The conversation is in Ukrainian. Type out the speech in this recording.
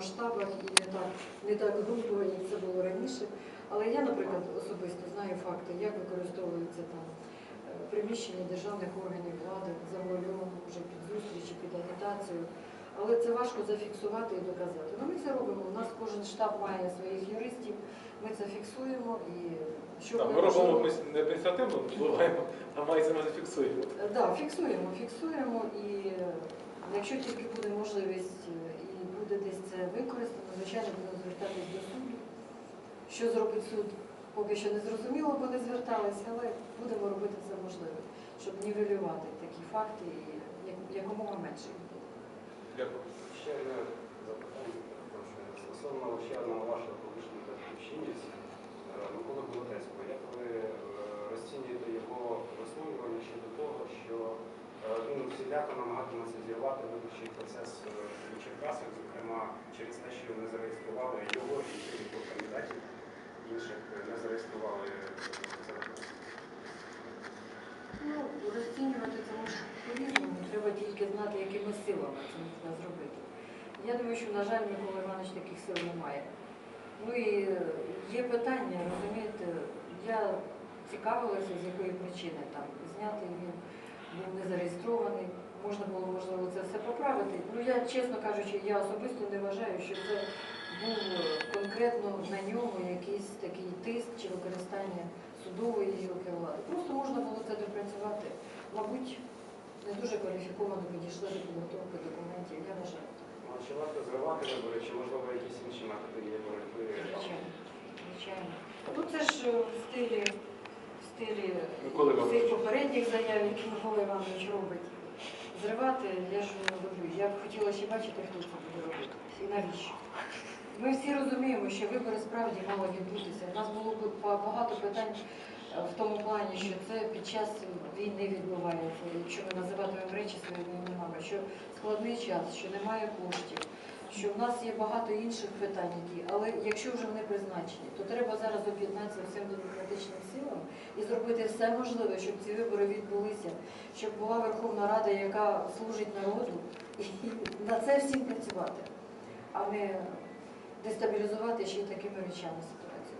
масштабах і не так, не так грубо, як це було раніше. Але я, наприклад, особисто знаю факти, як використовуються там е, приміщення державних органів влади завуальовано вже під зустрічі, під агітацію. Але це важко зафіксувати і доказати. Ну, ми це робимо. У нас кожен штаб має своїх юристів, ми це фіксуємо і що Так, ми робимо ми не адміністративно впливаємо, а мається ми зафіксуємо. Так, да, фіксуємо, фіксуємо, і е, якщо тільки буде можливість е, і буде десь це використано, звичайно, будемо звертатись до суду. Що зробить суд, поки що не зрозуміло, бо не зверталися, але будемо робити це можливе, щоб нівелювати такі факти і як- якомога менше їх було. Дякую. Ще одне запитання. Стосовно ще одного вашого колишнього батьківщинець е, Миколи Болотецького. Як ви е, розцінюєте його висловлювання щодо того, що е, він всіляко намагатиметься зірвати виборчий процес е, у Черкасах, зокрема через те, що не зареєстрували його і ще його кандидатів інших е, не зареєстрували це Ну, розцінювати це може по-різному, треба тільки знати, якими силами це можна зробити. Я думаю, що, на жаль, Микола Іванович таких сил немає. Ну і е, є питання, розумієте, я цікавилася, з якої причини там знятий він був не зареєстрований, можна було, можливо, це все поправити. Ну я, чесно кажучи, я особисто не вважаю, що це був е, конкретно на ньому якийсь такий тиск чи використання судової гілки влади. Просто можна було це допрацювати. Мабуть, не дуже кваліфіковано підійшли до підготовки документів, я вважаю. Ну, Чи варто зривати вибори, чи можливо якісь інші методи є боротьби? Звичайно, звичайно. Ну це ж в стилі, в стилі цих попередніх заяв, які Микола Іванович робить. Зривати я ж не люблю. Я б хотіла ще бачити, хто це буде робити. І навіщо? Ми всі розуміємо, що вибори справді мали відбутися. У нас було б ба- багато питань в тому плані, що це під час війни відбувається, якщо ми називатимемо речі своїми іменами, що складний час, що немає коштів, що в нас є багато інших питань, які, але якщо вже вони призначені, то треба зараз об'єднатися всім демократичним силам і зробити все можливе, щоб ці вибори відбулися, щоб була Верховна Рада, яка служить народу, і на це всім працювати, а не дестабілізувати ще й такими речами ситуацію.